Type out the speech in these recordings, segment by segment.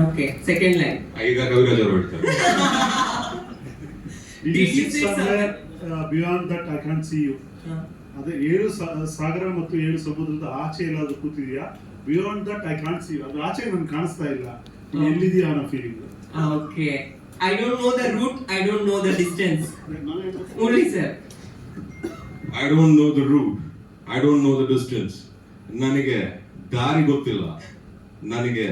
Okay second line ಈಗ ಕವಿರಾಜ್ ಅವರು Did you say somewhere that I can't see ಅದೇ ಏಳು ಸಾ- ಸಾಗರ ಮತ್ತು ಏಳು ಸಮುದ್ರದ ಆಚೆ ಎಲ್ಲಾದ್ರೂ ಕೂತಿದ್ಯಾ? Beyond that I can't see ಅದು ಆಚೆ ನನ್ಗೆ ಕಾಣಿಸ್ತಾ ಇಲ್ಲ. ನೀನ್ ಎಲ್ಲಿದೀಯಾ ಅನ್ನೋ feeling okay I don't know the route I don't know the distance only sir I don't know the route I don't know the distance ನನಗೆ ದಾರಿ ಗೊತ್ತಿಲ್ಲ. ನನಗೆ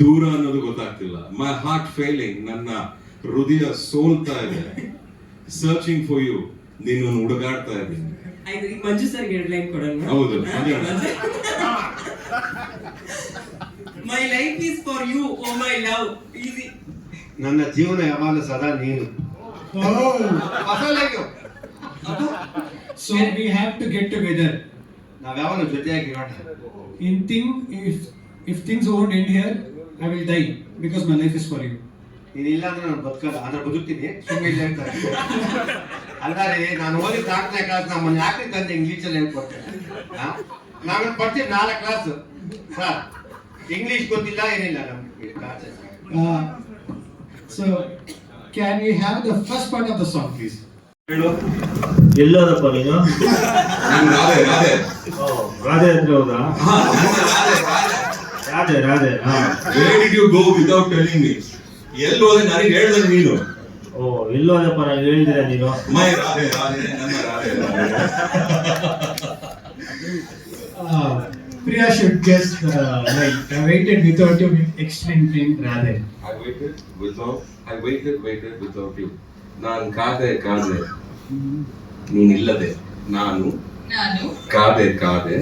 ದೂರ ಅನ್ನೋದು ಗೊತ್ತಾಗ್ತಿಲ್ಲ. ಮೈ ಹಾರ್ಟ್ ಫೇಲಿಂಗ್ ನನ್ನ ಹೃದಯ ಸೋಲ್ತಾ ಇದೆ. ಸರ್ಚಿಂಗ್ ಫಾರ್ ಯು ನೀನು ಹುಡುಗಾಡ್ತಾ ಇದ್ದೀನಿ. ಆಯ್ತು ಈಗ ಮಂಜು ಸರ್ ಎರಡು ಲೈನ್ ಕೊಡೋಣ. ಹೌದು, Manju. My life is for you O my love easy ನನ್ನ ಜೀವನ ಯಾವಾಗ ಸದಾ ನೀನು. So we have we have to get together. ಜೊತೆಯಾಗಿ ಯಾವಾಗಲೂ in In thing, if things things end here here, I will die because my life is for you. ನೀನ್ ಇಲ್ಲ ಅಂದ್ರೆ ನಾನು ಬದುಕಲ್ಲ ಅಂದ್ರೆ ಬದುಕ್ತೀನಿ. ಸುಮ್ಮನೆ ಇಲ್ಲ ಅಂತ ಅಲ್ಲಾರೆ ನಾನು ಓದಿ ನಾಲ್ಕನೇ ಕ್ಲಾಸ್ ನಮ್ಮನ್ನ ಯಾಕೆ ತಂದೆ ಇಂಗ್ಲೀಷಲ್ಲಿ ಹೇಳ್ಕೊಟ್ಟೆ. ನಾನು ಬರ್ತೀನಿ ನಾಲ್ಕು ಕ್ಲಾಸ್ ಸರ್ ಇಂಗ್ಲೀಷ್ ಗೊತ್ತಿಲ್ಲ ಏನಿಲ್ಲ ನಮ್ಗೆ so can you so can first have the first part of the song, please? ಎಲ್ಲೋದಪ್ಪ ನೀನು? ರಾಧೆ ರಾಧೆ. ರಾಧೆ ಹತ್ರ ಹೋದಾ? Radhe Radhe where did you go without telling me ಎಲ್ಲಿ ಹೋದೆ ನನಗೆ ಹೇಳ್ದೆ ನೀನು. ಓ ಎಲ್ಲೋದಪ್ಪ ನಾನು ಹೇಳಿದಿರ ನೀನು? ಮೈ ರಾಧೆ ರಾಧೆ ನನ್ನ Radhe Uh, Priya should guess the line. I waited without you extreme pain rather. I waited without I waited waited without you. ನಾನು ಕಾದೆ ಕಾದೆ. ನೀನಿಲ್ಲದೆ. ನಾನು ಕಾದೆ ಕಾದೆ.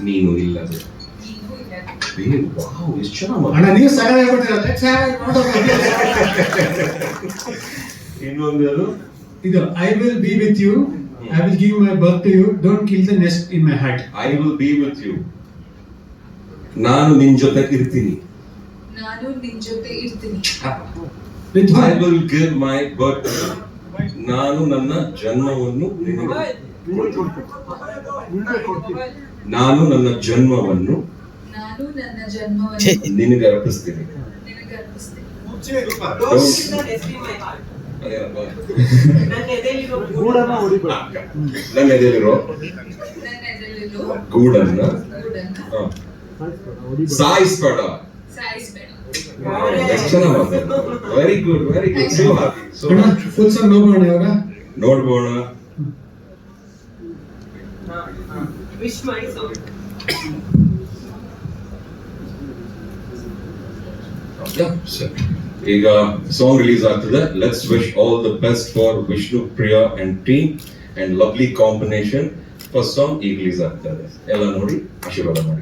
ನೀನು ಇಲ್ಲದೆ. ವಾವ್ ಎಷ್ಟು ಚೆನ್ನಾಗಿ ಅಣ್ಣ ನೀವು ಇನ್ನೊಂದು ಇದು I will be with you I will give my birth to you don't kill the nest in my heart I will be with you ನಾನು ನಿನ್ ಜೊತೆ ಇರ್ತೀನಿ. ನಾನು ನಿನ್ ಜೊತೆ ಇರ್ತೀನಿ. I will give my birth ನಾನು ನನ್ನ ಜನ್ಮವನ್ನು ನಾನು ನನ್ನ ಜನ್ಮವನ್ನು ನಾನು ನನ್ನ ಜನ್ಮವನ್ನು ನಿನಗೆ ಅರ್ಪಿಸ್ತೀನಿ. ನಿನಗೆ ಅರ್ಪಿಸ್ತೇನೆ. ಅದೇನಪ್ಪ? ನನ್ನ ಎದೆಯಲ್ಲಿರೋ ನನ್ನ ಗೂಡನ್ನ ಸಾಯಿಸ್ಬೇಡ very good very good so happy full song ನೋಡೋಣ ಇವಾಗ? ನೋಡ್ಬೋಣ. ವಿಶ್ ಮೈ ಸಾಂಗ್ ಈಗ ಸಾಂಗ್ ರಿಲೀಸ್ ಆಗ್ತದೆ. Let's wish all the best for Vishnu Priya and team and lovely combination first song ಈಗ ರಿಲೀಸ್ ಆಗ್ತದೆ. ಎಲ್ಲ ನೋಡಿ, ಆಶೀರ್ವಾದ ಮಾಡಿ.